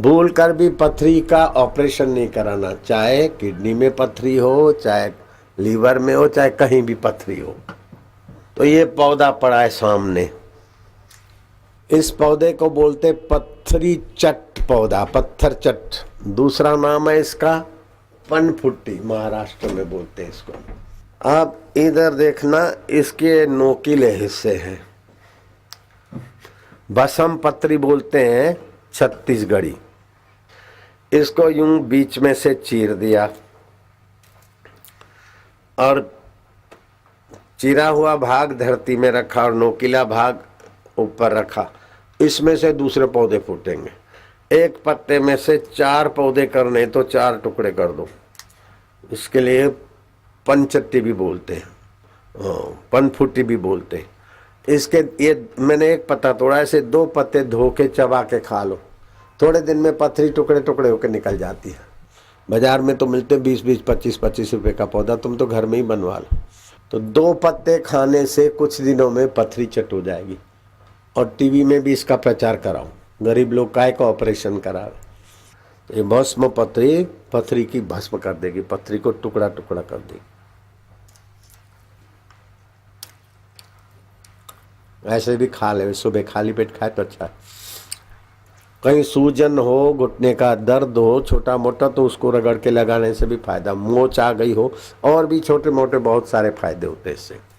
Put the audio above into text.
भूल कर भी पथरी का ऑपरेशन नहीं कराना। चाहे किडनी में पथरी हो, चाहे लीवर में हो, चाहे कहीं भी पथरी हो। तो ये पौधा पड़ा है सामने। इस पौधे को बोलते पत्थरी चट पौधा, पत्थर चट। दूसरा नाम है इसका पनफुट्टी, महाराष्ट्र में बोलते हैं इसको। आप इधर देखना, इसके नोकीले हिस्से हैं। बसम पत्री बोलते हैं छत्तीसगढ़ी। इसको यूँ बीच में से चीर दिया और चिरा हुआ भाग धरती में रखा और नोकीला भाग ऊपर रखा। इसमें से दूसरे पौधे फूटेंगे। एक पत्ते में से चार पौधे करने तो चार टुकड़े कर दो। इसके लिए पंचट्टी भी बोलते हैं। हाँ, पनफुट्टी भी बोलते हैं। इसके ये मैंने एक पत्ता तोड़ा ऐसे दो पत्ते धो के चबा के खा लो। थोड़े दिन में पथरी टुकड़े टुकड़े होकर निकल जाती है। बाज़ार में तो मिलते बीस बीस, पच्चीस पच्चीस रुपए का पौधा, तुम तो घर में ही बनवा लो। तो दो पत्ते खाने से कुछ दिनों में पथरी चट हो जाएगी। और टीवी में भी इसका प्रचार कराओ गरीब लोग काय का ऑपरेशन करा ये भस्म पथरी पथरी की भस्म कर देगी, पथरी को टुकड़ा टुकड़ा कर देगी। ऐसे भी खा ले, सुबह खाली पेट खाए तो अच्छा है। कहीं सूजन हो, घुटने का दर्द हो, छोटा मोटा तो उसको रगड़ के लगाने से भी फ़ायदा। मोच आ गई हो, और भी छोटे मोटे बहुत सारे फ़ायदे होते हैं इससे।